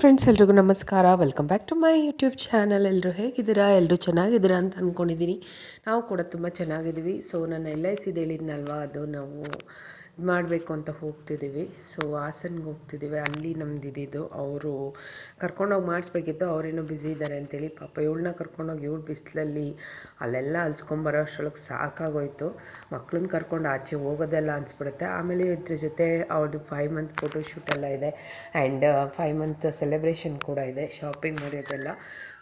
Friends ಎಲ್ರಿಗೂ ನಮಸ್ಕಾರ. Welcome back to my YouTube channel ಎಲ್ಲರೂ ಹೇಗಿದ್ದೀರಾ? ಎಲ್ಲರೂ ಚೆನ್ನಾಗಿದ್ದೀರಾ ಅಂತ ಅಂದ್ಕೊಂಡಿದ್ದೀನಿ ನಾವು ಕೂಡ ತುಂಬ ಚೆನ್ನಾಗಿದ್ದೀವಿ. ಸೊ ನನ್ನ ಎಲ್ ಐ ಸಿದು ಹೇಳಿದ್ನಲ್ವ? ಅದು ನಾವು ಇದು ಮಾಡಬೇಕು ಅಂತ ಹೋಗ್ತಿದ್ದೀವಿ. ಸೊ ಹಾಸನ್ಗೆ ಹೋಗ್ತಿದ್ದೀವಿ. ಅಲ್ಲಿ ನಮ್ದು ಇದ್ದಿದ್ದು ಅವರು ಕರ್ಕೊಂಡೋಗಿ ಮಾಡಿಸ್ಬೇಕಿತ್ತು. ಅವರೇನೋ ಬ್ಯುಸಿ ಇದ್ದಾರೆ ಅಂತೇಳಿ ಪಾಪ ಇವಳನ್ನ ಕರ್ಕೊಂಡೋಗಿ ಇವಳು ಬಿಸಿಲಲ್ಲಿ ಅಲ್ಲೆಲ್ಲ ಅಲ್ಸ್ಕೊಂಬರೋ ಅಷ್ಟರೊಳಗೆ ಸಾಕಾಗೋಯ್ತು. ಮಕ್ಳನ್ನ ಕರ್ಕೊಂಡು ಆಚೆ ಹೋಗೋದೆಲ್ಲ ಅನಿಸ್ಬಿಡುತ್ತೆ. ಆಮೇಲೆ ಇದ್ರ ಜೊತೆ ಅವ್ರದ್ದು ಫೈವ್ ಮಂತ್ ಫೋಟೋಶೂಟ್ ಎಲ್ಲ ಇದೆ. ಆ್ಯಂಡ್ ಫೈವ್ ಮಂತ್ ಸೆಲೆಬ್ರೇಷನ್ ಕೂಡ ಇದೆ. ಶಾಪಿಂಗ್ ಮಾಡೋದೆಲ್ಲ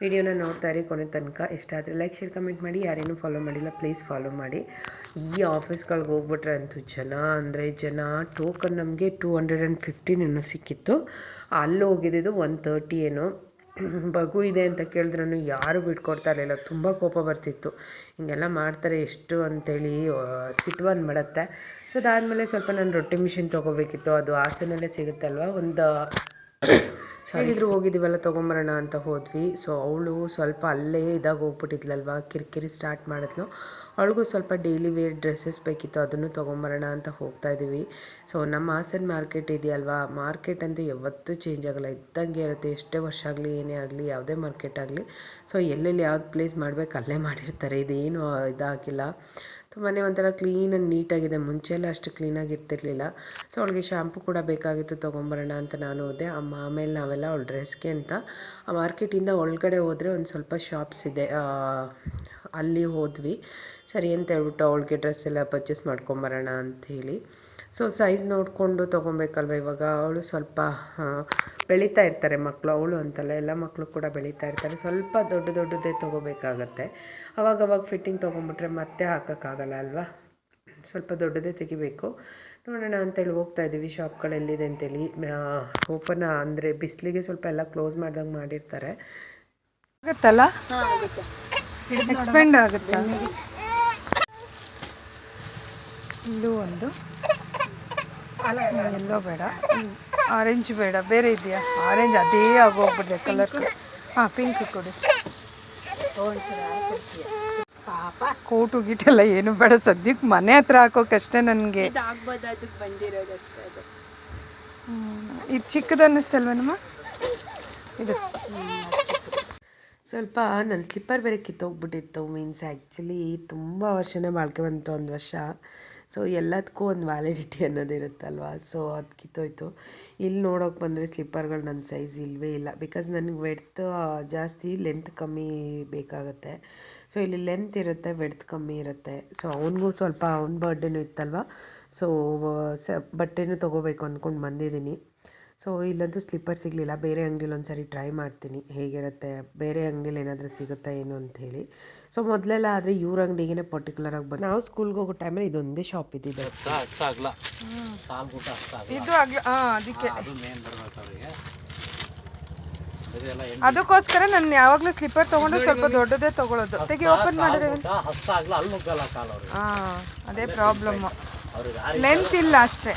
ವಿಡಿಯೋನ ನೋಡ್ತಾ ಕೊನೆ ತನಕ. ಇಷ್ಟ ಆದರೆ ಲೈಕ್ ಶೇರ್ ಕಮೆಂಟ್ ಮಾಡಿ. ಯಾರೇನು ಫಾಲೋ ಮಾಡಿಲ್ಲ ಪ್ಲೀಸ್ ಫಾಲೋ ಮಾಡಿ. ಈ ಆಫೀಸ್ಗಳಿಗೆ ಹೋಗ್ಬಿಟ್ರೆ ಅಂತೂ ಜನ, ಅಂದರೆ ಜನ ಟೋಕನ್ ನಮಗೆ ಟೂ ಹಂಡ್ರೆಡ್ ಆ್ಯಂಡ್ ಫಿಫ್ಟೀನ್ ಏನೋ ಸಿಕ್ಕಿತ್ತು. ಅಲ್ಲಿ ಹೋಗಿದ್ದು ಒನ್ ತರ್ಟಿ ಏನೋ. ಬಗು ಇದೆ ಅಂತ ಕೇಳಿದ್ರೂ ಯಾರು ಬಿಟ್ಕೊಡ್ತಾ ಇರಲಿಲ್ಲ. ತುಂಬ ಕೋಪ ಬರ್ತಿತ್ತು. ಹಿಂಗೆಲ್ಲ ಮಾಡ್ತಾರೆ ಎಷ್ಟು ಅಂತೇಳಿ ಸಿಟ್ಟು ಮಾಡುತ್ತೆ ಸೊ ಅದಾದಮೇಲೆ ಸ್ವಲ್ಪ ನಾನು ರೊಟ್ಟಿ ಮಿಷಿನ್ ತೊಗೋಬೇಕಿತ್ತು. ಅದು ಹಾಸನಲ್ಲೇ ಸಿಗುತ್ತಲ್ವ? ಒಂದು ಹೇಗಿದ್ರು ಹೋಗಿದ್ದೀವಲ್ಲ ತೊಗೊಂಬರೋಣ ಅಂತ ಹೋದ್ವಿ. ಸೊ ಅವಳು ಸ್ವಲ್ಪ ಅಲ್ಲೇ ಇದಾಗ ಹೋಗ್ಬಿಟ್ಟಿದ್ಲಲ್ವ ಕಿರಿಕಿರಿ ಸ್ಟಾರ್ಟ್ ಮಾಡಿದ್ಲು. ಅವಳಿಗೂ ಸ್ವಲ್ಪ ಡೈಲಿ ವೇರ್ ಡ್ರೆಸ್ಸಸ್ ಬೇಕಿತ್ತು ಅದನ್ನು ತೊಗೊಂಬರೋಣ ಅಂತ ಹೋಗ್ತಾ ಇದ್ದೀವಿ. ಸೊ ನಮ್ಮ ಆಸನ್ ಮಾರ್ಕೆಟ್ ಇದೆಯಲ್ವಾ ಮಾರ್ಕೆಟ್ ಅಂತೂ ಯಾವತ್ತೂ ಚೇಂಜ್ ಆಗಲ್ಲ. ಇದ್ದಂಗೆ ಇರುತ್ತೆ ಎಷ್ಟೇ ವರ್ಷ ಆಗಲಿ ಏನೇ ಆಗಲಿ ಯಾವುದೇ ಮಾರ್ಕೆಟ್ ಆಗಲಿ. ಸೊ ಎಲ್ಲೆಲ್ಲಿ ಯಾವ್ದು ಪ್ಲೇಸ್ ಮಾಡಬೇಕು ಅಲ್ಲೇ ಮಾಡಿರ್ತಾರೆ. ಇದೇನು ಇದಾಗಿಲ್ಲ. ತುಂಬಾ ಒಂಥರ ಕ್ಲೀನ್ ಆ್ಯಂಡ್ ನೀಟಾಗಿದೆ ಮುಂಚೆ ಎಲ್ಲ ಅಷ್ಟು ಕ್ಲೀನಾಗಿ ಇರ್ತಿರ್ಲಿಲ್ಲ ಸೊ ಅವಳಿಗೆ ಶ್ಯಾಂಪು ಕೂಡ ಬೇಕಾಗಿತ್ತು ತೊಗೊಂಬರೋಣ ಅಂತ ನಾನು ಹೋದೆ. ಅಮ್ಮ ಆಮೇಲೆ ನಾವೆಲ್ಲ ಅವಳ ಡ್ರೆಸ್ಗೆ ಅಂತ. ಆ ಮಾರ್ಕೆಟಿಂದ ಒಳಗಡೆ ಹೋದರೆ ಒಂದು ಸ್ವಲ್ಪ ಶಾಪ್ಸ್ ಇದೆ. ಅಲ್ಲಿ ಹೋದ್ವಿ. ಸರಿ ಅಂತ ಹೇಳ್ಬಿಟ್ಟು ಅವಳಿಗೆ ಡ್ರೆಸ್ ಎಲ್ಲ ಪರ್ಚೇಸ್ ಮಾಡ್ಕೊಂಬರೋಣ ಅಂಥೇಳಿ ಸೊ ಸೈಜ್ ನೋಡಿಕೊಂಡು ತೊಗೊಬೇಕಲ್ವ ಇವಾಗ? ಅವಳು ಸ್ವಲ್ಪ ಬೆಳೀತಾ ಇರ್ತಾರೆ ಮಕ್ಕಳು ಅವಳು ಅಂತಲ್ಲ, ಎಲ್ಲ ಮಕ್ಕಳು ಕೂಡ ಬೆಳೀತಾ ಇರ್ತಾರೆ. ಸ್ವಲ್ಪ ದೊಡ್ಡ ದೊಡ್ಡದೇ ತೊಗೋಬೇಕಾಗತ್ತೆ. ಅವಾಗವಾಗ ಫಿಟ್ಟಿಂಗ್ ತೊಗೊಂಬಿಟ್ರೆ ಮತ್ತೆ ಹಾಕೋಕ್ಕಾಗಲ್ಲ ಅಲ್ವಾ? ಸ್ವಲ್ಪ ದೊಡ್ಡದೇ ತೆಗಿಬೇಕು. ನೋಡೋಣ ಅಂತೇಳಿ ಹೋಗ್ತಾ ಇದ್ದೀವಿ ಶಾಪ್ಗಳೆಲ್ಲಿದೆ ಅಂತೇಳಿ. ಓಪನ್ ಅಂದರೆ ಬಿಸಿಲಿಗೆ ಸ್ವಲ್ಪ ಎಲ್ಲ ಕ್ಲೋಸ್ ಮಾಡ್ದಂಗೆ ಮಾಡಿರ್ತಾರೆ. ಆಗುತ್ತಲ್ಲ? ಎಕ್ಸ್ಪೆಂಡ್ ಆಗುತ್ತೆ? ಇದು ಒಂದು. ಎಲ್ಲೋ ಬೇಡ. ಆರೆಂಜ್ ಬೇಡ. ಬೇರೆ ಇದೆಯಾ? ಆರೆಂಜ್ ಅದೇ ಆಗೋಗ್ಬಿಟ್ಟಿದೆ ಕಲರ್ ಹಾಂ ಪಿಂಕ್ ಕೊಡಿ. ಕೋಟು ಗೀಟೆಲ್ಲ ಏನು ಬೇಡ. ಸದ್ಯಕ್ಕೆ ಮನೆ ಹತ್ರ ಹಾಕೋಕಷ್ಟೇ ನನಗೆ. ಆಗ್ಬೋದು ಅದಕ್ಕೆ ಬಂದಿರೋದಷ್ಟೇ ಅದು. ಇದು ಚಿಕ್ಕದು ಅನ್ನಿಸ್ತಲ್ವನಮ್ಮ? ಇದು. ಸ್ವಲ್ಪ ನನ್ನ ಸ್ಲಿಪ್ಪರ್ ಬೇರೆ ಕಿತ್ತೋಗ್ಬಿಟ್ಟಿತ್ತು ಮೀನ್ಸ್ ಆ್ಯಕ್ಚುಲಿ ತುಂಬ ವರ್ಷನೇ ಬಾಳ್ಕೆ ಬಂತು ಒಂದು ವರ್ಷ. ಸೊ ಎಲ್ಲದಕ್ಕೂ ಒಂದು ವ್ಯಾಲಿಡಿಟಿ ಅನ್ನೋದು ಇರುತ್ತಲ್ವ? ಸೊ ಅದು ಕಿತ್ತೋಯ್ತು. ಇಲ್ಲಿ ನೋಡೋಕೆ ಬಂದರೆ ಸ್ಲಿಪ್ಪರ್ಗಳು ನನ್ನ ಸೈಜ್ ಇಲ್ಲವೇ ಇಲ್ಲ. ಬಿಕಾಸ್ ನನಗೆ ವೆಡ್ತ್ ಜಾಸ್ತಿ ಲೆಂತ್ ಕಮ್ಮಿ ಬೇಕಾಗುತ್ತೆ. ಸೊ ಇಲ್ಲಿ ಲೆಂತ್ ಇರುತ್ತೆ ವೆಡ್ತ್ ಕಮ್ಮಿ ಇರುತ್ತೆ. ಸೊ ಅವನಿಗೂ ಸ್ವಲ್ಪ ಅವ್ನ ಬರ್ಡೇನೂ ಇತ್ತಲ್ವ? ಸೊ ಸ, ಬಟ್ಟೆನೂ ತೊಗೋಬೇಕು ಅಂದ್ಕೊಂಡು ಬಂದಿದ್ದೀನಿ. ಸೊ ಇಲ್ಲಂತೂ ಸ್ಲಿಪ್ಪರ್ ಸಿಗಲಿಲ್ಲ. ಬೇರೆ ಅಂಗಡಿಲಿ ಒಂದು ಸರಿ ಟ್ರೈ ಮಾಡ್ತೀನಿ. ಹೇಗಿರುತ್ತೆ ಬೇರೆ ಅಂಗಡಿಲಿ ಏನಾದರೂ ಸಿಗುತ್ತಾ ಏನು ಅಂತ ಹೇಳಿ ಸೊ ಮೊದಲೆಲ್ಲ ಆದರೆ ಇವ್ರ ಅಂಗಡಿಗೆ ಪರ್ಟಿಕ್ಯುಲರ್ ಆಗಿ ಬಂದು ನಾವು ಸ್ಕೂಲ್ಗೆ ಹೋಗೋ ಟೈಮಲ್ಲಿ ಇದೊಂದೇ ಶಾಪ್ ಇದ್ದಿದ್ದು. ಇದು ಅದಕ್ಕೆ. ಅದಕ್ಕೋಸ್ಕರ ನಾನು ಯಾವಾಗಲೂ ಸ್ಲಿಪ್ಪರ್ ತೊಗೊಂಡು ಸ್ವಲ್ಪ ದೊಡ್ಡದೇ ತಗೊಳ್ಳೋದು ತೆಗಿ ಓಪನ್ ಮಾಡಿದ್ರೆ ಹಾಂ ಅದೇ ಪ್ರಾಬ್ಲಮ್ ಲೆಂತ್ ಇಲ್ಲ ಅಷ್ಟೇ.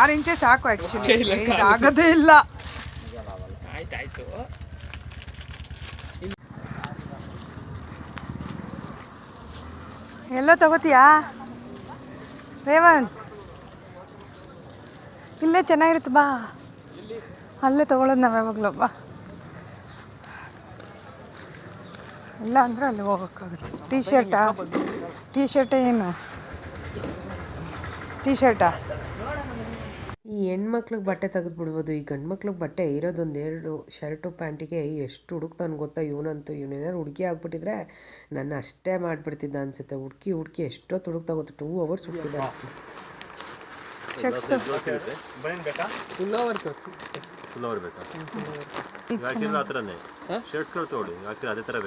ಆರು ಇಂಚೆ ಸಾಕು ಆ್ಯಕ್ಚುಲಿ ಆಗೋದೇ ಇಲ್ಲ. ಎಲ್ಲೋ ತಗೋತೀಯಾ? ರೇವಂತ್ ಇಲ್ಲೇ ಚೆನ್ನಾಗಿರುತ್ತೆ ಬಾ. ಅಲ್ಲೇ ತಗೊಳ್ಳೋದು ನಾವು ಯಾವಾಗಲೂ ಬಾ. ಇಲ್ಲ ಅಂದರೆ ಅಲ್ಲಿ ಹೋಗೋಕ್ಕಾಗುತ್ತೆ. ಟೀ ಶರ್ಟಾ ಟೀ ಶರ್ಟ್ ಏನು? ಟೀ ಶರ್ಟಾ ಈ ಹೆಣ್ಮಕ್ಳಿಗೆ ಬಟ್ಟೆ ತೆಗೆದುಬಿಡ್ಬೋದು ಈ ಗಂಡು ಮಕ್ಳಿಗೆ ಬಟ್ಟೆ ಇರೋದೊಂದು ಎರಡು ಶರ್ಟು ಪ್ಯಾಂಟಿಗೆ ಎಷ್ಟು ಹುಡುಕ್ತಾನೆ ಗೊತ್ತಾ ಇವನಂತೂ. ಇವನೇನಾದ್ರು ಹುಡುಗಿ ಆಗ್ಬಿಟ್ಟಿದ್ರೆ ನನ್ನ ಅಷ್ಟೇ ಮಾಡಿಬಿಡ್ತಿದ್ದೆ ಅನ್ಸುತ್ತೆ. ಹುಡುಕಿ ಹುಡುಕಿ ಎಷ್ಟೋ ಹುಡುಕ್ತಾ ಗೊತ್ತು ಟೂ ಅವರ್ಸ್ ಹುಡುಕಿದ್ದ ಬೇಕಾ?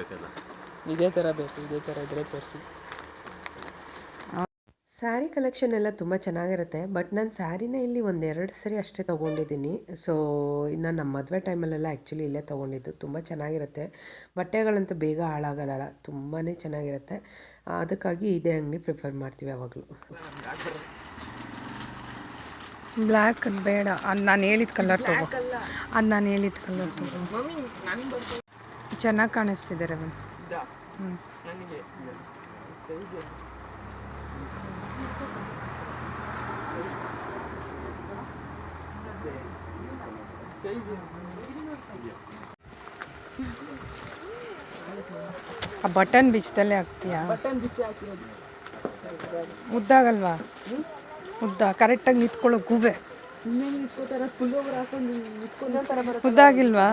ಬೇಕಲ್ಲ ಇದೇ ತರ ಬೇಕು ಇದೇ ತರ ಇದ್ರೆ ತೋರಿಸಿ. ಸ್ಯಾರಿ ಕಲೆಕ್ಷನ್ ಎಲ್ಲ ತುಂಬ ಚೆನ್ನಾಗಿರುತ್ತೆ ಬಟ್ ನಾನು ಸ್ಯಾರಿನ ಇಲ್ಲಿ ಒಂದೆರಡು ಸರಿ ಅಷ್ಟೇ ತೊಗೊಂಡಿದ್ದೀನಿ. ಸೊ ಇನ್ನು ನಮ್ಮ ಮದುವೆ ಟೈಮಲ್ಲೆಲ್ಲ ಆ್ಯಕ್ಚುಲಿ ಇಲ್ಲೇ ತೊಗೊಂಡಿದ್ದು. ತುಂಬ ಚೆನ್ನಾಗಿರುತ್ತೆ. ಬಟ್ಟೆಗಳಂತೂ ಬೇಗ ಹಾಳಾಗಲ್ಲ ತುಂಬಾ ಚೆನ್ನಾಗಿರುತ್ತೆ. ಅದಕ್ಕಾಗಿ ಇದೇ ಅಂಗಡಿ ಪ್ರಿಫರ್ ಮಾಡ್ತೀವಿ ಯಾವಾಗಲೂ. ಬ್ಲ್ಯಾಕ್ ಬೇಡ. ಅದು ನಾನು ಹೇಳಿದ ಕಲರ್ ತಗೋ. ಅದು ನಾನು ಹೇಳಿದ ಕಲರ್ ತಗೋ. ಚೆನ್ನಾಗಿ ಕಾಣಿಸ್ತಿದೆ ರವಿ. ಆ ಬಟನ್ ಬಿಚ್ಚದಲ್ಲೇ ಹಾಕ್ತೀಯಾ? ಬಟನ್ ಬೀಚ್ ಮುದ್ದಾಗಲ್ವಾ? ಮುದ್ದ ಕರೆಕ್ಟಾಗಿ ನಿಂತ್ಕೊಳ್ಳೋ ಗುಬೆ. ಮುದ್ದಾಗಿಲ್ವಾ?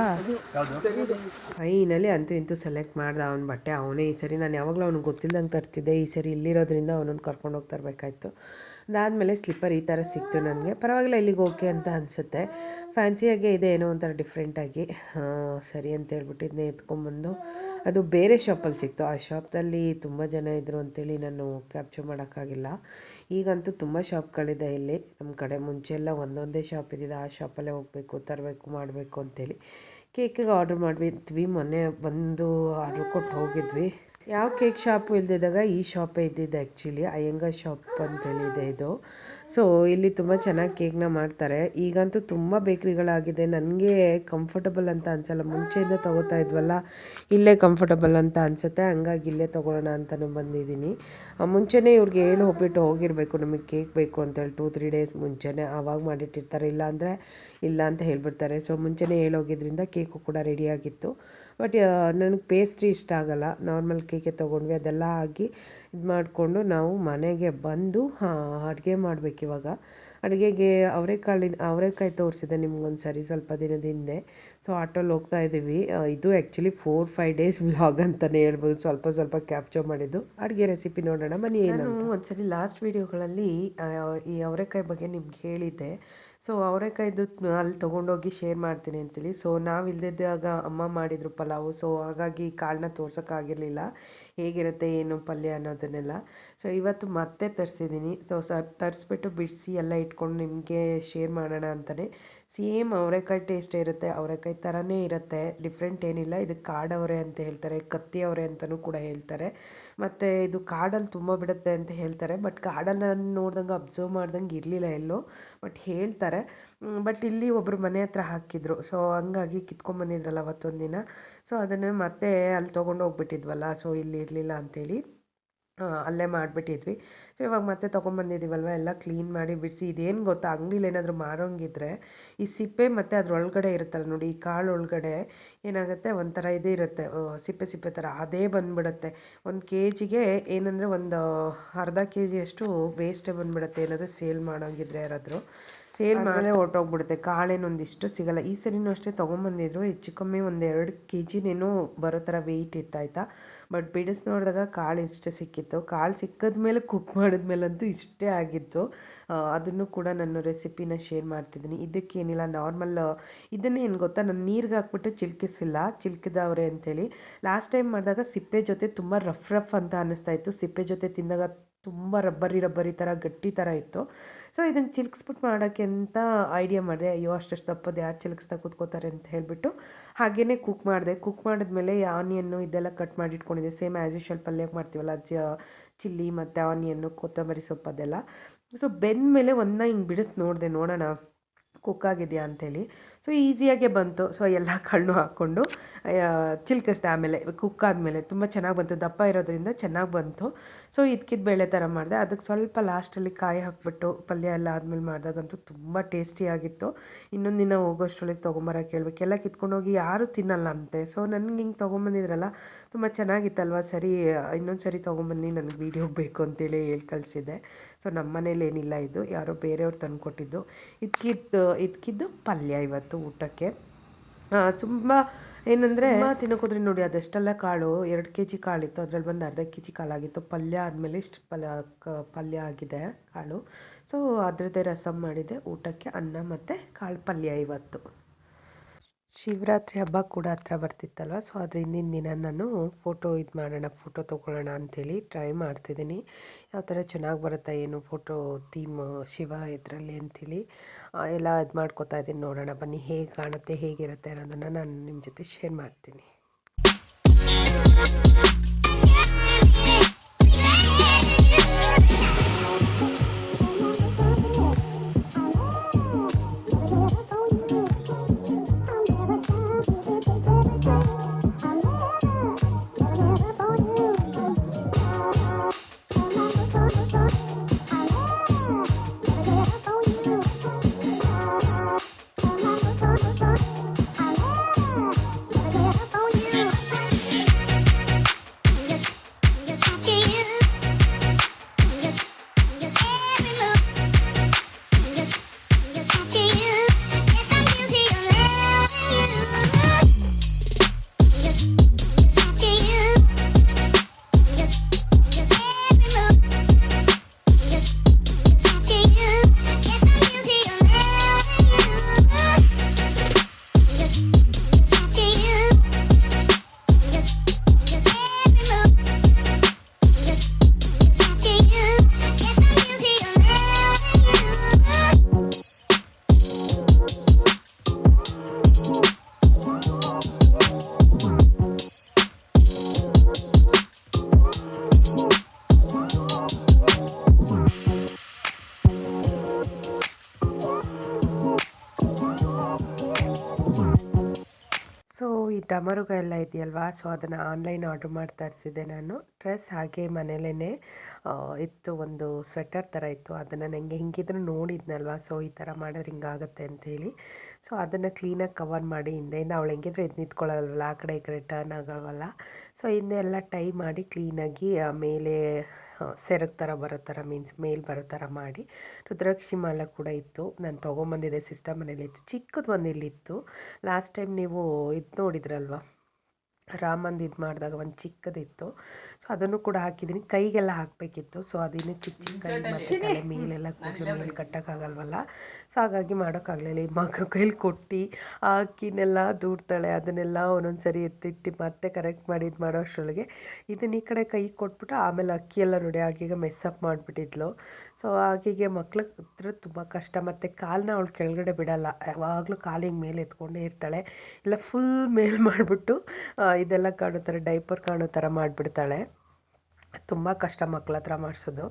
ಫೈನಲಿ ಅಂತೂ ಇಂತೂ ಸೆಲೆಕ್ಟ್ ಮಾಡ್ದ ಅವ್ನ ಬಟ್ಟೆ. ಅವನೇ ಈ ಸರಿ ನಾನು ಯಾವಾಗಲೂ ಅವ್ನಿಗೆ ಗೊತ್ತಿಲ್ಲದಂಗೆ ತರ್ತಿದ್ದೆ. ಈ ಸರಿ ಇಲ್ಲಿರೋದ್ರಿಂದ ಅವನನ್ನು ಕರ್ಕೊಂಡು ಹೋಗ್ತರ್ಬೇಕಾಯ್ತು ಅದಾದಮೇಲೆ ಸ್ಲಿಪ್ಪರ್ ಈ ಥರ ಸಿಕ್ತು ನನಗೆ. ಪರವಾಗಿಲ್ಲ, ಇಲ್ಲಿಗೆ ಓಕೆ ಅಂತ ಅನಿಸುತ್ತೆ. ಫ್ಯಾನ್ಸಿಯಾಗೆ ಇದೆ ಏನೋ ಒಂಥರ ಡಿಫ್ರೆಂಟಾಗಿ ಸರಿ ಅಂತ ಹೇಳ್ಬಿಟ್ಟು ಇದನ್ನೇ ಎತ್ಕೊಂಬಂದು ಅದು ಬೇರೆ ಶಾಪಲ್ಲಿ ಸಿಕ್ತು. ಆ ಶಾಪ್ದಲ್ಲಿ ತುಂಬ ಜನ ಇದ್ದರು ಅಂತೇಳಿ ನಾನು ಕ್ಯಾಪ್ಚರ್ ಮಾಡೋಕ್ಕಾಗಿಲ್ಲ. ಈಗಂತೂ ತುಂಬ ಶಾಪ್ಗಳಿದೆ ಇಲ್ಲಿ. ನಮ್ಮ ಕಡೆ ಮುಂಚೆ ಎಲ್ಲ ಒಂದೊಂದೇ ಶಾಪ್ ಇದ್ದಿದೆ ಆ ಶಾಪಲ್ಲೇ ಹೋಗಬೇಕು, ತರಬೇಕು, ಮಾಡಬೇಕು ಅಂತೇಳಿ. ಕೇಕಿಗೆ ಆರ್ಡ್ರ್ ಮಾಡಿದ್ವಿ ಮೊನ್ನೆ ಬಂದು ಆರ್ಡ್ರ್ ಕೊಟ್ಟು ಹೋಗಿದ್ವಿ. ಯಾವ ಕೇಕ್ ಶಾಪು ಇಲ್ದಿದ್ದಾಗ ಈ ಶಾಪೇ ಇದ್ದಿದ್ದು ಆ್ಯಕ್ಚುಲಿ ಅಯ್ಯಂಗ ಶಾಪ್ ಅಂತೇಳಿದೆ ಇದು ಸೊ, ಇಲ್ಲಿ ತುಂಬ ಚೆನ್ನಾಗಿ ಕೇಕ್ನ ಮಾಡ್ತಾರೆ. ಈಗಂತೂ ತುಂಬ ಬೇಕ್ರಿಗಳಾಗಿದೆ. ನನಗೆ ಕಂಫರ್ಟಬಲ್ ಅಂತ ಅನ್ಸಲ್ಲ. ಮುಂಚೆಯಿಂದ ತೊಗೋತಾ ಇದ್ವಲ್ಲ, ಇಲ್ಲೇ ಕಂಫರ್ಟಬಲ್ ಅಂತ ಅನ್ಸುತ್ತೆ. ಹಂಗಾಗಿ ಇಲ್ಲೇ ತೊಗೊಳ್ಳೋಣ ಅಂತಲೂ ಬಂದಿದ್ದೀನಿ. ಮುಂಚೆನೇ ಇವ್ರಿಗೆ ಹೇಳಿ ಹೋಗ್ಬಿಟ್ಟು ಹೋಗಿರಬೇಕು. ನಮಗೆ ಕೇಕ್ ಬೇಕು ಅಂತೇಳಿ ಟೂ, ತ್ರೀ ಡೇಸ್ ಮುಂಚೆನೇ ಆವಾಗ ಮಾಡಿಟ್ಟಿರ್ತಾರೆ. ಇಲ್ಲ ಅಂದರೆ ಇಲ್ಲ ಅಂತ ಹೇಳ್ಬಿಡ್ತಾರೆ. ಸೊ, ಮುಂಚೆನೇ ಹೇಳೋಗಿದ್ರಿಂದ ಕೇಕು ಕೂಡ ರೆಡಿಯಾಗಿತ್ತು ಬಟ್ ನನಗೆ ಪೇಸ್ಟ್ರಿ ಇಷ್ಟ ಆಗಲ್ಲ. ನಾರ್ಮಲ್ ಕೇಕೆ ತೊಗೊಂಡ್ವಿ ಅದೆಲ್ಲ ಆಗಿ ಇದು ಮಾಡಿಕೊಂಡು ನಾವು ಮನೆಗೆ ಬಂದು ಅಡುಗೆ ಮಾಡಬೇಕು ಇವಾಗ. ಅಡುಗೆಗೆ ಅವರೆಕಾಳಿನ ಅವರೆಕಾಯಿ ತೋರಿಸಿದೆ ನಿಮ್ಗೊಂದು ಸರಿ ಸ್ವಲ್ಪ ದಿನದ ಹಿಂದೆ. ಸೊ ಆಟೋಲ್ಲಿ ಹೋಗ್ತಾ ಇದ್ದೀವಿ ಇದು actually four five days vlog ಅಂತಲೇ ಹೇಳ್ಬೋದು. ಸ್ವಲ್ಪ ಸ್ವಲ್ಪ ಕ್ಯಾಪ್ಚರ್ ಮಾಡಿದ್ದು. ಅಡುಗೆ ರೆಸಿಪಿ ನೋಡೋಣ ಮನೆ ನಾನು ಒಂದ್ಸರಿ ಲಾಸ್ಟ್ ವೀಡಿಯೋಗಳಲ್ಲಿ ಈ ಅವರೆಕಾಯಿ ಬಗ್ಗೆ ನಿಮ್ಗೆ ಹೇಳಿದ್ದೆ. ಸೊ ಅವರೆಕಾಯ್ದು ಅಲ್ಲಿ ತೊಗೊಂಡೋಗಿ ಶೇರ್ ಮಾಡ್ತೀನಿ ಅಂತೇಳಿ. ಸೊ ನಾವು ಇಲ್ದಿದ್ದಾಗ ಅಮ್ಮ ಮಾಡಿದರು ಪಲಾವು. ಸೊ ಹಾಗಾಗಿ ಕಾಳನ್ನ ತೋರ್ಸೋಕ್ಕಾಗಿರಲಿಲ್ಲ ಹೇಗಿರುತ್ತೆ, ಏನು ಪಲ್ಯ ಅನ್ನೋದನ್ನೆಲ್ಲ. ಸೊ ಇವತ್ತು ಮತ್ತೆ ತರಿಸಿದ್ದೀನಿ ಸೊ ಸ, ತರಿಸ್ಬಿಟ್ಟು ಬಿಡಿಸಿ ಎಲ್ಲ ಇಟ್ಕೊಂಡು ನಿಮಗೆ ಶೇರ್ ಮಾಡೋಣ ಅಂತಲೇ ಸೇಮ್ ಅವರೆಕಾಯಿ ಟೇಸ್ಟ್ ಇರುತ್ತೆ, ಅವರೆಕಾಯಿ ಥರನೇ ಇರುತ್ತೆ ಡಿಫ್ರೆಂಟ್ ಏನಿಲ್ಲ. ಇದು ಕಾಡವರೆ ಅಂತ ಹೇಳ್ತಾರೆ ಕತ್ತಿ ಅವರೆ ಅಂತಲೂ ಕೂಡ ಹೇಳ್ತಾರೆ. ಮತ್ತು ಇದು ಕಾಡಲ್ಲಿ ತುಂಬ ಬಿಡುತ್ತೆ ಅಂತ ಹೇಳ್ತಾರೆ. ಬಟ್ ಕಾಡಲ್ಲಿ ನಾನು ನೋಡ್ದಂಗೆ ಅಬ್ಸರ್ವ್ ಮಾಡ್ದಂಗೆ ಇರಲಿಲ್ಲ ಎಲ್ಲೋ ಬಟ್ ಹೇಳ್ತಾರೆ. ಬಟ್ ಇಲ್ಲಿ ಒಬ್ಬರು ಮನೆ ಹತ್ರ ಹಾಕಿದ್ರು. ಸೊ ಹಂಗಾಗಿ ಕಿತ್ಕೊಂಡ್ಬಂದಿದ್ರಲ್ಲ ಅವತ್ತೊಂದು ದಿನ ಸೊ ಅದನ್ನು ಮತ್ತೆ ಅಲ್ಲಿ ತೊಗೊಂಡು ಹೋಗ್ಬಿಟ್ಟಿದ್ವಲ್ಲ ಸೊ ಇಲ್ಲಿ ಇರಲಿಲ್ಲ ಅಂಥೇಳಿ ಅಲ್ಲೇ ಮಾಡಿಬಿಟ್ಟಿದ್ವಿ. ಸೊ ಇವಾಗ ಮತ್ತೆ ತೊಗೊಂಬಂದಿದ್ದೀವಲ್ವ ಎಲ್ಲ ಕ್ಲೀನ್ ಮಾಡಿ ಬಿಡಿಸಿ. ಇದೇನು ಗೊತ್ತಾ? ಅಂಗಡಿಲಿ ಏನಾದರೂ ಮಾರೋಂಗಿದ್ರೆ ಈ ಸಿಪ್ಪೆ ಮತ್ತು ಅದ್ರೊಳಗಡೆ ಇರುತ್ತಲ್ಲ ನೋಡಿ, ಈ ಕಾಳು ಒಳಗಡೆ ಏನಾಗುತ್ತೆ? ಒಂಥರ ಇದೇ ಇರುತ್ತೆ. ಸಿಪ್ಪೆ ಸಿಪ್ಪೆ ಥರ ಅದೇ ಬಂದುಬಿಡುತ್ತೆ. ಒಂದು ಕೆ ಜಿಗೆ ಏನಂದರೆ ಒಂದು ಅರ್ಧ ಕೆ ಜಿಯಷ್ಟು ವೇಸ್ಟೇ ಬಂದುಬಿಡುತ್ತೆ. ಏನಾದರೂ ಸೇಲ್ ಮಾಡೋಂಗಿದ್ರೆ ಯಾರಾದರೂ. ಸೇಲ್ ಮಾಡಲೇ ಹೊರ್ಟೋಗ್ಬಿಡುತ್ತೆ. ಕಾಳೇನು ಒಂದಿಷ್ಟು ಸಿಗಲ್ಲ. ಈ ಸರಿನೂ ಅಷ್ಟೇ ತೊಗೊಂಬಂದಿದ್ರು. ಹೆಚ್ಚು ಕಮ್ಮಿ ಒಂದು ಎರಡು ಕೆ ಜಿನೇನೋ ಬರೋ ಥರ ವೆಯ್ಟ್ ಇತ್ತಾಯ್ತಾ ಬಟ್ ಬಿಡಿಸ್ ನೋಡಿದಾಗ ಕಾಳು ಇಷ್ಟೇ ಸಿಕ್ಕಿತ್ತು. ಕಾಳು ಸಿಕ್ಕಿದ ಮೇಲೆ ಕುಕ್ ಮಾಡಿದ್ಮೇಲಂತೂ ಇಷ್ಟೇ ಆಗಿತ್ತು. ಅದನ್ನು ಕೂಡ ನಾನು ರೆಸಿಪಿನ ಶೇರ್ ಮಾಡ್ತಿದ್ದೀನಿ. ಇದಕ್ಕೇನಿಲ್ಲ ನಾರ್ಮಲ್ ಇದನ್ನೇ ಏನು ಗೊತ್ತಾ? ನಾನು ನೀರಿಗೆ ಹಾಕ್ಬಿಟ್ಟು ಚಿಲ್ಕಿಸಿಲ್ಲ. ಚಿಲ್ಕಿದವ್ರೆ ಅಂತೇಳಿ. ಲಾಸ್ಟ್ ಟೈಮ್ ಮಾಡಿದಾಗ ಸಿಪ್ಪೆ ಜೊತೆ ತುಂಬ ರಫ್ ರಫ್ ಅಂತ ಅನ್ನಿಸ್ತಾ ಇತ್ತು. ಸಿಪ್ಪೆ ಜೊತೆ ತಿಂದಾಗ ತುಂಬ ರಬ್ಬರಿ ರಬ್ಬರಿ ಥರ ಗಟ್ಟಿ ಥರ ಇತ್ತು. ಸೊ ಇದನ್ನು ಚಿಲ್ಕಿಸ್ಬಿಟ್ಟು ಮಾಡೋಕ್ಕೆ ಅಂತ ಐಡಿಯಾ ಮಾಡಿದೆ. ಅಯ್ಯೋ ಅಷ್ಟು ದಪ್ಪದು ಯಾರು ಚಿಲ್ಕಿಸ್ತಾ ಕೂತ್ಕೋತಾರೆ ಅಂತ ಹೇಳಿಬಿಟ್ಟು ಹಾಗೆಯೇ ಕುಕ್ ಮಾಡಿದೆ. ಕುಕ್ ಮಾಡಿದ್ಮೇಲೆ ಆನಿಯನ್ನು ಇದೆಲ್ಲ ಕಟ್ ಮಾಡಿ ಇಟ್ಕೊಂಡಿದ್ದೆ ಸೇಮ್ ಆ್ಯಸ್ ಯೂಶಲ್ ಪಲ್ಯಕ್ಕೆ ಮಾಡ್ತೀವಲ್ಲ, ಜ, ಚಿಲ್ಲಿ ಮತ್ತು ಆನಿಯನ್ನು ಕೊತ್ತಂಬರಿ ಸೊಪ್ಪು ಅದೆಲ್ಲ. ಸೊ ಬೆಂದಮೇಲೆ ಒಂದನ್ನ ಹಿಂಗೆ ಬಿಡಿಸಿ ನೋಡಿದೆ, ನೋಡೋಣ ಕುಕ್ ಆಗಿದೆಯಾ ಅಂಥೇಳಿ ಸೊ ಈಸಿಯಾಗೆ ಬಂತು. ಸೊ ಎಲ್ಲ ಕಣ್ಣು ಹಾಕ್ಕೊಂಡು ಚಿಲ್ಕಿಸ್ದೆ ಆಮೇಲೆ ಕುಕ್ ಆದಮೇಲೆ. ತುಂಬ ಚೆನ್ನಾಗಿ ಬಂತು. ದಪ್ಪ ಇರೋದ್ರಿಂದ ಚೆನ್ನಾಗಿ ಬಂತು. ಸೊ ಇದಕ್ಕಿದ ಬೇಳೆ ಥರ ಮಾಡಿದೆ. ಅದಕ್ಕೆ ಸ್ವಲ್ಪ ಲಾಸ್ಟಲ್ಲಿ ಕಾಯಿ ಹಾಕ್ಬಿಟ್ಟು ಪಲ್ಯ ಎಲ್ಲ ಆದಮೇಲೆ ಮಾಡಿದಾಗಂತೂ ತುಂಬ ಟೇಸ್ಟಿಯಾಗಿತ್ತು ಇನ್ನೊಂದು ದಿನ ಹೋಗೋಷ್ಟೊಳಗೆ ತೊಗೊಂಬರಕ್ಕೆ ಹೇಳ್ಬೇಕು ಎಲ್ಲ ಕಿತ್ಕೊಂಡೋಗಿ ಯಾರೂ ತಿನ್ನಲ್ಲ ಅಂತೆ. ಸೊ ನನಗೆ ಹಿಂಗೆ ತೊಗೊಂಬಂದಿದ್ರಲ್ಲ, ತುಂಬ ಚೆನ್ನಾಗಿತ್ತಲ್ವ? ಸರಿ, ಇನ್ನೊಂದು ಸರಿ ತೊಗೊಂಬನ್ನಿ, ನನಗೆ ವೀಡಿಯೋಗೆ ಬೇಕು ಅಂತೇಳಿ ಹೇಳಿ ಕಳಿಸಿದ್ದೆ. ಸೊ ನಮ್ಮ ಮನೇಲಿ ಏನಿಲ್ಲ ಇದು. ಯಾರೋ ಬೇರೆಯವ್ರು ತಂದು ಕೊಟ್ಟಿದ್ದು ಇದ್ಕಿದ್ದು ಇದಕ್ಕಿದ್ದು ಪಲ್ಯ ಇವತ್ತು ಊಟಕ್ಕೆ. ತುಂಬ ಏನಂದರೆ ತಿನ್ನೋಕೋದ್ರೆ ನೋಡಿ, ಅದೆಷ್ಟೆಲ್ಲ ಕಾಳು? ಎರಡು ಕೆ ಜಿ ಕಾಳಿತ್ತು ಅದ್ರಲ್ಲಿ ಬಂದು ಅರ್ಧ ಕೆ ಜಿ ಕಾಳಾಗಿತ್ತು ಪಲ್ಯ ಆದಮೇಲೆ ಇಷ್ಟು ಪಲ್ಯ ಪಲ್ಯ ಆಗಿದೆ ಕಾಳು. ಸೊ ಅದರದ್ದೇ ರಸಮ್ ಮಾಡಿದೆ. ಊಟಕ್ಕೆ ಅನ್ನ ಮತ್ತು ಕಾಳು ಪಲ್ಯ ಇವತ್ತು. ಶಿವರಾತ್ರಿ ಹಬ್ಬ ಕೂಡ ಹತ್ರ ಬರ್ತಿತ್ತಲ್ವ? ಸೊ ಅದ್ರ ಹಿಂದಿನ ದಿನ ನಾನು ಫೋಟೋ ಇದು ಮಾಡೋಣ ಫೋಟೋ ತೊಗೊಳ್ಳೋಣ ಅಂಥೇಳಿ ಟ್ರೈ ಮಾಡ್ತಿದ್ದೀನಿ. ಯಾವ ಥರ ಚೆನ್ನಾಗಿ ಬರುತ್ತಾ ಏನು ಫೋಟೋ ಥೀಮ್ ಶಿವ ಇದರಲ್ಲಿ ಅಂಥೇಳಿ ಎಲ್ಲ ಇದು ಮಾಡ್ಕೋತಾ ಇದ್ದೀನಿ, ನೋಡೋಣ. ಬನ್ನಿ, ಹೇಗೆ ಕಾಣುತ್ತೆ, ಹೇಗಿರುತ್ತೆ ಅನ್ನೋದನ್ನು ನಾನು ನಿಮ್ಮ ಜೊತೆ ಶೇರ್ ಮಾಡ್ತೀನಿ. ಟಮರುಗ ಎಲ್ಲ ಇದೆಯಲ್ವಾ? ಸೊ ಅದನ್ನು ಆನ್ಲೈನ್ ಆರ್ಡ್ರ್ ಮಾಡಿ ತರಿಸಿದ್ದೆ ನಾನು. ಡ್ರೆಸ್ ಹಾಗೆ ಮನೇಲೇ ಇತ್ತು ಒಂದು ಸ್ವೆಟರ್ ಥರ ಇತ್ತು. ಅದನ್ನು ನನಗೆ ಹಿಂಗಿದ್ರು ನೋಡಿದ್ನಲ್ವ? ಸೊ ಈ ಥರ ಮಾಡಿದ್ರೆ ಹಿಂಗಾಗುತ್ತೆ ಅಂತೇಳಿ ಸೊ ಅದನ್ನು ಕ್ಲೀನಾಗಿ ಕವರ್ ಮಾಡಿ ಹಿಂದೆಯಿಂದ ಅವಳು ಹೆಂಗಿದ್ರು ಇದು ನಿಂತ್ಕೊಳ್ಳಲ್ವಲ್ಲ? ಆ ಕಡೆ ಈ ಕಡೆ ಟರ್ನ್ ಆಗಲ್ವಲ್ಲ? ಸೊ ಹಿಂದೆ ಎಲ್ಲ ಟೈ ಮಾಡಿ ಕ್ಲೀನಾಗಿ ಮೇಲೆ ಸೆರಗ್ ಥರ ಬರೋ ಥರ ಮೀನ್ಸ್ ಮೇಲ್ ಬರೋ ಥರ ಮಾಡಿ. ರುದ್ರಾಕ್ಷಿ ಮಾಲ ಕೂಡ ಇತ್ತು. ನಾನು ತೊಗೊಂಬಂದಿದ್ದೆ ಸಿಸ್ಟಮ್ ಮನೇಲಿತ್ತು. ಚಿಕ್ಕದು ಒಂದು ಇಲ್ಲಿತ್ತು ಲಾಸ್ಟ್ ಟೈಮ್ ನೀವು ಇದು ನೋಡಿದ್ರಲ್ವ? ರಾಮಂದು ಇದು ಮಾಡಿದಾಗ ಒಂದು ಚಿಕ್ಕದಿತ್ತು. ಸೊ ಅದನ್ನು ಕೂಡ ಹಾಕಿದ್ದೀನಿ ಕೈಗೆಲ್ಲ ಹಾಕಬೇಕಿತ್ತು. ಸೊ ಅದೇನು ಚಿಕ್ಕ ಚಿಕ್ಕ ಮತ್ತೆ ತಲೆ ಮೇಲೆಲ್ಲ ಕೂದಲು ಮೇಲೆ ಕಟ್ಟೋಕ್ಕಾಗಲ್ವಲ್ಲ? ಸೊ ಹಾಗಾಗಿ ಮಾಡೋಕ್ಕಾಗಲಿಲ್ಲ. ಈ ಮಗ ಕೈಲಿ ಕೊಟ್ಟು ಆ ಅಕ್ಕಿನೆಲ್ಲ ದೂಡ್ತಾಳೆ ಅದನ್ನೆಲ್ಲ ಒಂದೊಂದು ಸರಿ ಎತ್ತಿಟ್ಟು ಮತ್ತೆ ಕರೆಕ್ಟ್ ಮಾಡಿ ಇದು ಮಾಡೋ ಅಷ್ಟರೊಳಗೆ ಇದನ್ನು ಈ ಕಡೆ ಕೈ ಕೊಟ್ಬಿಟ್ಟು ಆಮೇಲೆ ಅಕ್ಕಿಯೆಲ್ಲ ಎಲ್ಲ ನೋಡಿ ಆಗೀಗ ಮೆಸ್ಸಪ್ ಮಾಡಿಬಿಟ್ಟಿದ್ಲು. ಸೊ ಆಕೆಗೆ ಮಕ್ಳು ಹತ್ರ ತುಂಬ ಕಷ್ಟ. ಮತ್ತು ಕಾಲನ್ನ ಅವಳು ಕೆಳಗಡೆ ಬಿಡೋಲ್ಲ. ಯಾವಾಗಲೂ ಕಾಲಿಗೆ ಮೇಲೆ ಎತ್ಕೊಂಡೇ ಇರ್ತಾಳೆ. ಇಲ್ಲ ಫುಲ್ ಮೇಲೆ ಮಾಡಿಬಿಟ್ಟು ಇದೆಲ್ಲ ಕಾಣೋ ಥರ ಡೈಪರ್ ಕಾಣೋ ಥರ ಮಾಡಿಬಿಡ್ತಾಳೆ. ತುಂಬ ಕಷ್ಟ ಮಕ್ಳ ಹತ್ರ ಮಾಡಿಸೋದು.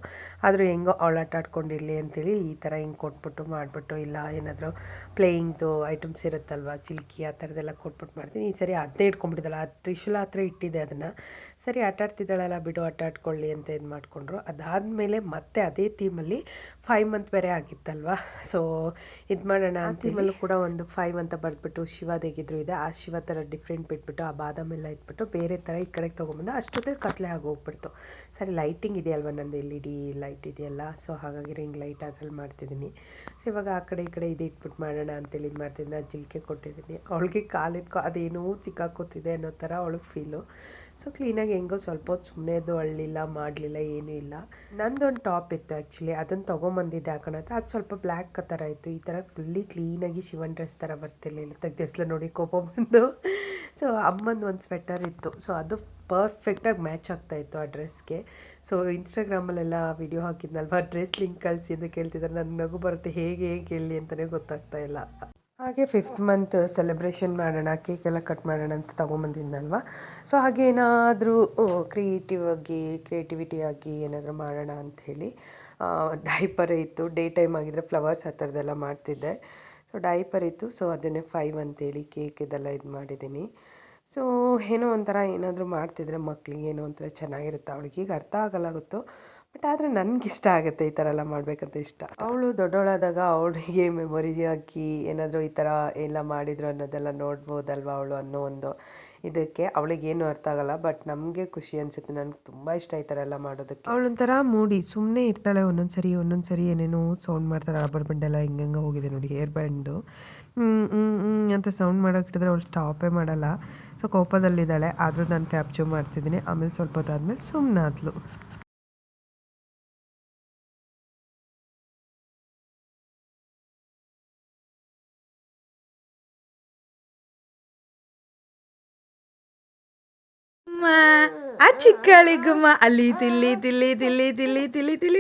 ಆದರೂ ಹೆಂಗೋ ಅವಳು ಆಟ ಆಡ್ಕೊಂಡಿರಲಿ ಅಂತೇಳಿ ಈ ಥರ ಹಿಂಗೆ ಕೊಟ್ಬಿಟ್ಟು ಮಾಡಿಬಿಟ್ಟು ಇಲ್ಲ ಏನಾದರೂ ಪ್ಲೇಯಿಂಗ್ದು ಐಟಮ್ಸ್ ಇರುತ್ತಲ್ವ ಚಿಲ್ಕಿ ಆ ಥರದ್ದೆಲ್ಲ ಕೊಟ್ಬಿಟ್ಟು ಮಾಡ್ತೀನಿ. ಈ ಸರಿ ಅದೇ ಇಟ್ಕೊಂಡ್ಬಿಟ್ಟಿದ್ದಲ್ಲ ಆ ತ್ರಿಶೂಲ ಹತ್ರ ಇಟ್ಟಿದ್ದೆ ಅದನ್ನು. ಸರಿ ಆಟಾಡ್ತಿದ್ದಾಳಲ್ಲ ಬಿಡು ಆಟಾಡ್ಕೊಳ್ಳಿ ಅಂತ ಇದು ಮಾಡಿಕೊಂಡ್ರು. ಅದಾದಮೇಲೆ ಮತ್ತೆ ಅದೇ ಥೀಮಲ್ಲಿ ಫೈವ್ ಮಂತ್ ಬೇರೆ ಆಗಿತ್ತಲ್ವ. ಸೊ ಇದು ಮಾಡೋಣ ಆ ಥೀಮಲ್ಲೂ ಕೂಡ ಒಂದು ಫೈವ್ ಅಂತ ಬರೆದ್ಬಿಟ್ಟು ಶಿವ ತೆಗಿದ್ರು ಇದೆ. ಆ ಶಿವ ಥರ ಡಿಫ್ರೆಂಟ್ ಬಿಟ್ಬಿಟ್ಟು ಆ ಬಾದಾಮೆಲ್ಲ ಇಟ್ಬಿಟ್ಟು ಬೇರೆ ಥರ ಈ ಕಡೆಗೆ ತೊಗೊಂಬಂದು ಅಷ್ಟೊತ್ತಿಗೆ ಕತ್ಲೆ ಆಗೋಗ್ಬಿಡ್ತು. ಸರಿ, ಲೈಟಿಂಗ್ ಇದೆಯಲ್ವ ನಂದು ಎಲ್ ಇ ಡಿ ಲೈಟ್ ಇದೆಯಲ್ಲ, ಸೊ ಹಾಗಾಗಿ ರಿಂಗ್ ಲೈಟ್ ಅದ್ರಲ್ಲಿ ಮಾಡ್ತಿದ್ದೀನಿ. ಸೊ ಇವಾಗ ಆ ಕಡೆ ಈ ಕಡೆ ಇದು ಇಟ್ಬಿಟ್ಟು ಮಾಡೋಣ ಅಂತೇಳಿ ಇದು ಮಾಡ್ತಿದ್ದೀನಿ ನಾನು ಜಿಲ್ಕೆ ಕೊಟ್ಟಿದ್ದೀನಿ. ಅವಳಿಗೆ ಕಾಲಿದ್ಕೊ ಅದೇನೂ ಚಿಕ್ಕಾಕೋತಿದೆ ಅನ್ನೋ ಥರ ಅವಳಿಗೆ ಫೀಲು. ಸೊ ಕ್ಲೀನಾಗಿ ಹೆಂಗೋ ಸ್ವಲ್ಪ ಹೊತ್ತು ಸುಮ್ಮನೆ ಅದು ಅಳ್ಳಿಲ್ಲ, ಮಾಡಲಿಲ್ಲ, ಏನೂ ಇಲ್ಲ. ನಂದೊಂದು ಟಾಪ್ ಇತ್ತು ಆ್ಯಕ್ಚುಲಿ, ಅದನ್ನು ತೊಗೊಂಬಂದಿದ್ದೆ ಹಾಕೋಣತ್ತೆ ಅದು ಸ್ವಲ್ಪ ಬ್ಲ್ಯಾಕ್ ಥರ ಇತ್ತು. ಈ ಥರ ಫುಲ್ಲಿ ಕ್ಲೀನಾಗಿ ಶಿವನ್ ಡ್ರೆಸ್ ಥರ ಬರ್ತಿರ್ಲಿಲ್ಲ. ತೆಗ್ದೆಸ್ಲ ನೋಡಿ, ಕೋಪ ಬಂದು. ಸೊ ಅಮ್ಮಂದು ಒಂದು ಸ್ವೆಟರ್ ಇತ್ತು. ಸೊ ಅದು ಪರ್ಫೆಕ್ಟಾಗಿ ಮ್ಯಾಚ್ ಆಗ್ತಾ ಇತ್ತು ಆ ಡ್ರೆಸ್ಗೆ ಸೊ ಇನ್ಸ್ಟಾಗ್ರಾಮಲ್ಲೆಲ್ಲ ವಿಡಿಯೋ ಹಾಕಿದ್ನಲ್ವ? ಡ್ರೆಸ್ ಲಿಂಕ್ ಕಳಿಸಿ ಅಂತ ಕೇಳ್ತಿದ್ದಾರೆ ನನಗೆ ನಗು ಬರುತ್ತೆ. ಹೇಗೆ ಹೇಗೆ ಹೇಳಿ ಅಂತಲೇ ಗೊತ್ತಾಗ್ತಾ ಇಲ್ಲ. ಹಾಗೆ ಫಿಫ್ತ್ ಮಂತ್ ಸೆಲೆಬ್ರೇಷನ್ ಮಾಡೋಣ ಕೇಕ್ ಎಲ್ಲ ಕಟ್ ಮಾಡೋಣ ಅಂತ ತೊಗೊಂಬಂದಿದ್ನಲ್ವ? ಸೊ ಹಾಗೆ ಏನಾದರೂ ಕ್ರಿಯೇಟಿವ್ ಆಗಿ ಕ್ರಿಯೇಟಿವಿಟಿ ಆಗಿ ಏನಾದರೂ ಮಾಡೋಣ ಅಂಥೇಳಿ ಡೈಪರೇ ಇತ್ತು. ಡೇ ಟೈಮ್ ಆಗಿದ್ದರೆ ಫ್ಲವರ್ಸ್ ಆ ಥರದ್ದೆಲ್ಲ ಮಾಡ್ತಿದ್ದೆ. ಸೊ ಡೈಪರ್ ಇತ್ತು. ಸೊ ಅದನ್ನೇ ಫೈವ್ ಅಂತೇಳಿ ಕೇಕ್ ಇದೆಲ್ಲ ಇದು ಮಾಡಿದ್ದೀನಿ. ಸೊ ಏನೋ ಒಂಥರ ಏನಾದರೂ ಮಾಡ್ತಿದ್ರೆ ಮಕ್ಳಿಗೆ ಏನೋ ಒಂಥರ ಚೆನ್ನಾಗಿರುತ್ತೆ. ಅವಳಿಗೆ ಈಗ ಅರ್ಥ ಆಗಲ್ಲ ಗೊತ್ತು. ಬಟ್ ಆದರೆ ನನಗೆ ಇಷ್ಟ ಆಗುತ್ತೆ ಈ ಥರ ಎಲ್ಲ ಮಾಡಬೇಕಂತ ಇಷ್ಟ. ಅವಳು ದೊಡ್ಡವಳಾದಾಗ ಅವಳಿಗೆ ಮೆಮೊರಿ ಹಾಕಿ ಏನಾದರೂ ಈ ಥರ ಎಲ್ಲ ಮಾಡಿದ್ರು ಅನ್ನೋದೆಲ್ಲ ನೋಡ್ಬೋದಲ್ವಾ ಅವಳು ಅನ್ನೋ ಒಂದು ಇದಕ್ಕೆ. ಅವಳಿಗೇನು ಅರ್ಥ ಆಗಲ್ಲ ಬಟ್ ನಮಗೆ ಖುಷಿ ಅನಿಸುತ್ತೆ. ನನಗೆ ತುಂಬ ಇಷ್ಟ ಈ ಥರ ಎಲ್ಲ ಮಾಡೋದಕ್ಕೆ. ಅವಳೊಂಥರ ಮೂಡಿ ಸುಮ್ಮನೆ ಇರ್ತಾಳೆ ಒಂದೊಂದು ಸರಿ ಒಂದೊಂದು ಸರಿ ಏನೇನೋ ಸೌಂಡ್ ಮಾಡ್ತಾಳೆ. ರಬ್ಬರ್ ಬ್ಯಾಂಡ್ ಎಲ್ಲ ಹಿಂಗಂಗೆ ಹೋಗಿದೆ ನೋಡಿ ಹೇರ್ ಬ್ಯಾಂಡು ಅಂತ ಸೌಂಡ್ ಮಾಡೋಕ್ಕಿಟ್ಟಿದ್ರೆ ಅವಳು ಸ್ಟಾಪೇ ಮಾಡಲ್ಲ. ಸೊ ಕೋಪದಲ್ಲಿದ್ದಾಳೆ. ಆದರೂ ನಾನು ಕ್ಯಾಪ್ಚರ್ ಮಾಡ್ತಿದ್ದೀನಿ. ಆಮೇಲೆ ಸ್ವಲ್ಪ ಹೊತ್ತಾದ್ಮೇಲೆ ಸುಮ್ಮನಾದ್ಲು ಗುಮ್ಮ ಆ ಚಿಕ್ಕಳಿ ಗುಮ್ಮ ಅಲ್ಲಿ ತಿಲ್ಲಿ ತಿಲ್ಲಿ ತಿಲ್ಲಿ ತಿಲ್ಲಿ ತಿಲ್ಲಿ ತಿಲ್ಲಿ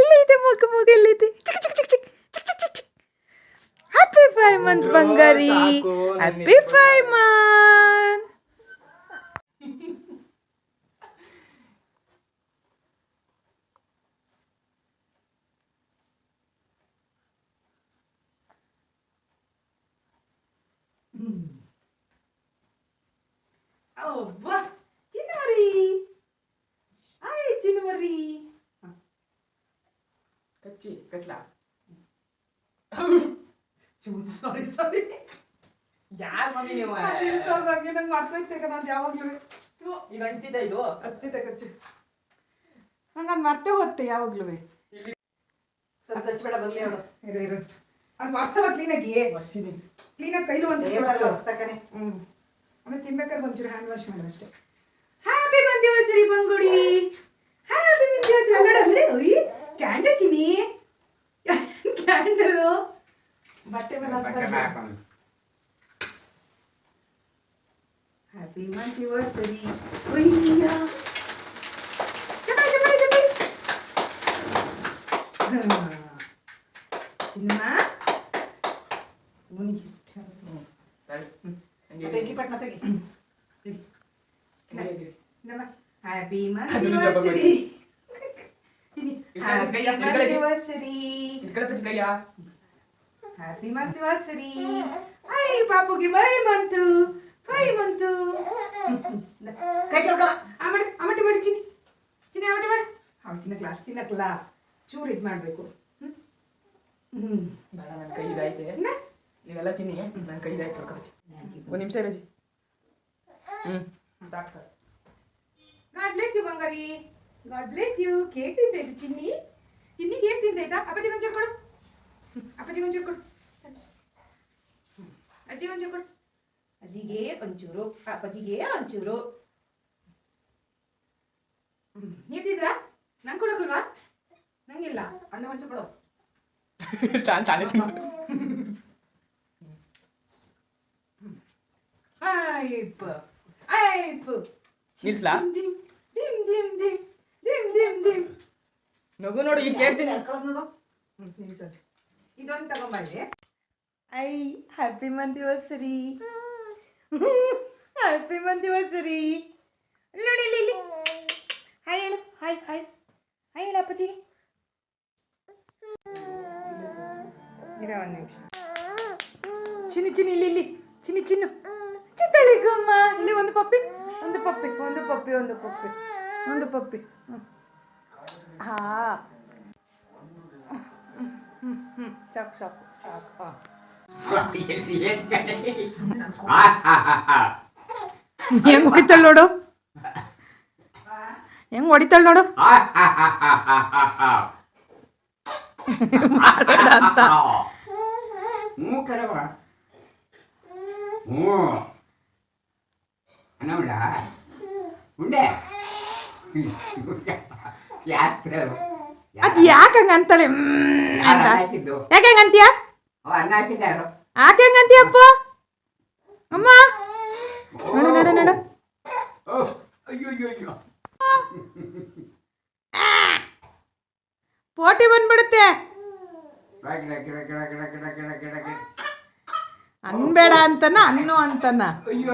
ಇಲ್ಲಿ ಇದೆ ಮಗು ಮಗು ಇಲ್ಲಿ ಇದೆ ಚಿಕ್ಕ ಚಿಕ್ಕ ಚಿಕ್ಕ ಚಿಕ್ಕ ಚಿಕ್ಕ ಚಿಕ್ಕ ಚಿಕ್ಕ ಹ್ಯಾಪಿ ಫೈವ್ ಮಂತ್ ಬಂಗಾರಿ happy five month Oh, what? ಕಚ್ಚಿ ಕಚ್ಲಾ ಸಾರಿ ಸಾರಿ ಯಾರ್ ಮಮ್ಮಿ ನೀವು ನಿಲ್ಸೋಗಾಗಿ ನಂಗೆ ಮರ್ತೋಯ್ತೆ ಕಣ ಅದು ಯಾವಾಗಲೂ ಈಗ ಅಂಟಿದ ಇದು ಹತ್ತಿದೆ ಕಚ್ಚು ನಂಗೆ ಅದು ಮರ್ತೇ ಹೋತ್ತೆ ಯಾವಾಗಲೂ ಇರು ಇರು ಅದು ವಾಟ್ಸಪ್ ಕ್ಲೀನಾಗಿ ಬರ್ಸಿನಿ ಕ್ಲೀನಾಗಿ ಕೈಲಿ ಒಂದು ಹ್ಞೂ ಆಮೇಲೆ ತಿನ್ಬೇಕಾದ್ರೆ ಒಂಚೂರು ಹ್ಯಾಂಡ್ ವಾಶ್ ಮಾಡು ಅಷ್ಟೇ ಹ್ಯಾಪಿ ಮಂದಿವಸರಿ ಬಂಗುಡಿ ಹ್ಯಾಪಿ ಮಂದಿವಸರಿ ಅಲ್ಲಡಲ್ಲಿ ಒಯ್ ಕ್ಯಾಂಡಲ್ క్యాండిల్ చిని క్యాండిల్. బట్టే హ్యాపీ మంచి వర్సరీ ఉయ్యా చిన్నమా ఊనికి happy monthiversary happy monthiversary hi ಪಾಪುಗೆ ಬೈ ಮಂತು ಬೈ ಮಂತು ಕೈ ತೊಳ್ಕೊ ಆ ಮಾಡಿ ಆ ಮಟ್ಟಿ ಮಾಡಿ ಚಿನ್ನಿ ಚಿನ್ನಿ ಆ ಮಟ್ಟಿ ಮಾಡಿ ಅವಳು ತಿನ್ನಕ್ಲ ಅಷ್ಟು ತಿನ್ನಕ್ಲ ಚೂರು ಇದು ಮಾಡಬೇಕು ಹ್ಞೂ ಬೇಡ ನನ್ನ ಕೈ ಇದಾಯ್ತೆ ನೀವೆಲ್ಲ ತಿನ್ನಿ ನನ್ನ ಕೈ ಇದಾಯ್ತು ತೊಳ್ಕೊಳ್ತೀನಿ ಒಂದು ನಿಮಿಷ ರಜಿ ಹ್ಞೂ ಸ್ಟಾರ್ಟ್ ಕರ್ ಗಾಡ್ ಬ್ಲೆಸ್ ಯು ಬಂಗಾರಿ ಗಾಡ್ ಬ್ಲೆಸ್ ಯು ಕೇಕ್ ತಿಂತೈತೆ ಚಿನ್ನಿ. ಚಿನ್ನಿ ಕೇಕ್ ತಿಂತೈತಾ? ಅಪ್ಪಾಜಿ ಒಂಚೂರು ಕೊಡು. ಅಪ್ಪಾಜಿ ಒಂಚೂರು ಕೊಡು. ಅಜ್ಜಿ ಒಂಚೂರು ಕೊಡು. ಅಜ್ಜಿಗೆ ಒಂಚೂರು ಅಪ್ಪಾಜಿಗೆ ಒಂಚೂರು. ನೀವ್ ತಿಂದ್ರಾ? ನಂಗೆ ಕೊಡೋಕಲ್ವಾ? ನಂಗಿಲ್ಲ. ಅಣ್ಣ ಒಂಚೂರು ಕೊಡು. ಚಾನ್ ಚಾನೆ ಆಯ್ಪ್ ಆಯ್ಪ್ ನಿಲ್ಸ್ಲಾ? ಜಿಮ್ ಜಿಮ್ ಜಿಮ್ ಜಿಮ್ ಜಿಮ್ ಜಿಮ್ ಜಿಮ್. ನಗು ನೋಡು ಈಗ ಕೇಳ್ತೀನಿ. ನೋಡು. ಇದೊಂದು ತಗೊಂಬಂದೆ ಐ ಹ್ಯಾಪಿ ಮಂದಿವರ್ಸರಿ ಹ್ಯಾಪಿ ಮಂದಿವರ್ಸರಿ ನೋಡಿ ಇಲ್ಲಿ ಇಲ್ಲಿ. ಹಾಯ್ ಹೇಳು ಹಾಯ್ ಹಾಯ್ ಹಾಯ್ ಹೇಳು ಅಪ್ಪಾಜಿ. ಇರ ಒಂದು ನಿಮಿಷ. ಚಿನ್ನಿ ಚಿನ್ನಿ ಇಲ್ಲಿ ಇಲ್ಲಿ. ಚಿನ್ನಿ ಚಿನ್ನು. ಚಿಕ್ಕಳಿಗಮ್ಮ ಇಲ್ಲಿ ಒಂದು ಪಪ್ಪಿ ಒಂದು ಪಪ್ಪಿ ಒಂದು ಪಪ್ಪಿ ಒಂದು ಪಪ್ಪಿ. ಒಂದು ಪಪ್ಪಿ ആ ചാക്ക് ചാക്ക് ചാക്ക് ಹೆಂಗ್ ಹೊಡಿತಾಳ ನೋಡು ಹೆಂಗ್ ಹೊಡಿತಾಳ ನೋಡು ಹ್ಮ್ ಹ್ಞೂ ಉಂಡೆ ಅದ್ ಯಾಕಂಗ ಅಂತಾಳೆ ಅಂತ. ಯಾಕಂಗ ಅಂತೀಯ ಆಕೆ ಹೆಂಗ ಅಂತೀಯಪ್ಪ ಅಮ್ಮ? ನೋಡ ನೋಡ ನೋಡ. ಪೋಟಿ ಬಂದ್ಬಿಡುತ್ತೆ. ಅನ್ಬೇಡ ಅಂತನ ಅನ್ನು ಅಂತನ. ಅಯ್ಯೋ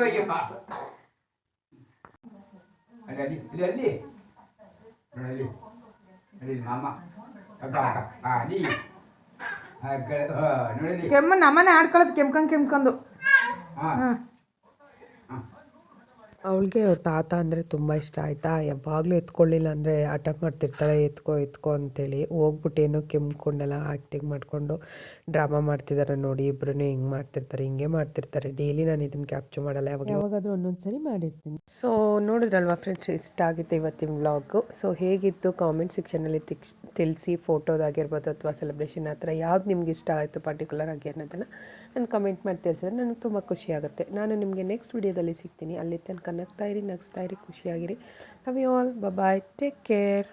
ಕೆಮ್ಮ ಕೆಮ್ಮು ನಮ್ಮನೆ ಆಡ್ಕೊಳ್ಳೋದು ಕೆಮ್ಕೊಂಡು ಕೆಮ್ಕೊಂಡು ಹಾ ಅವಳಿಗೆ ಅವ್ರ ತಾತ ಅಂದರೆ ತುಂಬ ಇಷ್ಟ ಆಯಿತಾ? ಯಾವಾಗಲೂ ಎತ್ಕೊಳ್ಳಿಲ್ಲ ಅಂದರೆ ಹಠ ಮಾಡ್ತಿರ್ತಾಳೆ ಎತ್ಕೋ ಎತ್ಕೋ ಅಂತೇಳಿ. ಹೋಗ್ಬಿಟ್ಟು ಏನೋ ಕೆಮ್ಕೊಂಡೆಲ್ಲ ಆ್ಯಕ್ಟಿಂಗ್ ಮಾಡಿಕೊಂಡು ಡ್ರಾಮಾ ಮಾಡ್ತಿದ್ದಾರೆ ನೋಡಿ ಇಬ್ಬರೂ ಹಿಂಗೆ ಮಾಡ್ತಿರ್ತಾರೆ ಹಿಂಗೆ ಮಾಡ್ತಿರ್ತಾರೆ. ಡೈಲಿ ನಾನು ಇದನ್ನು ಕ್ಯಾಪ್ಚರ್ ಮಾಡಲ್ಲ ಯಾವಾಗ ಯಾವಾಗಾದರೂ ಒಂದೊಂದು ಸರಿ ಮಾಡಿರ್ತೀನಿ. ಸೊ ನೋಡಿದ್ರಲ್ವಾ ಫ್ರೆಂಡ್ಸ್ ಇಷ್ಟ ಆಗಿತ್ತು ಇವತ್ತಿನ ವ್ಲಾಗು ಸೊ ಹೇಗಿತ್ತು ಕಾಮೆಂಟ್ ಸೆಕ್ಷನಲ್ಲಿ ತಿಕ್ಸ್ ತಿಳಿಸಿ ಫೋಟೋದಾಗಿರ್ಬೋದು ಅಥವಾ ಸೆಲೆಬ್ರೇಷನ್ ಆ ಥರ ಯಾವ್ದು ನಿಮ್ಗೆ ಇಷ್ಟ ಆಯಿತು ಪರ್ಟಿಕ್ಯುಲರ್ ಆಗಿ ಅನ್ನೋದನ್ನು ನಾನು ಕಮೆಂಟ್ ಮಾಡಿ ತಿಳಿಸಿದ್ರೆ ನನಗೆ ತುಂಬ ಖುಷಿ ಆಗುತ್ತೆ. ನಾನು ನಿಮಗೆ ನೆಕ್ಸ್ಟ್ ವಿಡಿಯೋದಲ್ಲಿ ಸಿಗ್ತೀನಿ. ಅಲ್ಲಿ ತನಕ ನಗ್ತಾ ಇರಿ ನಗಿಸ್ತಾ ಇರಿ ಖುಷಿಯಾಗಿರಿ. Love you all bye take care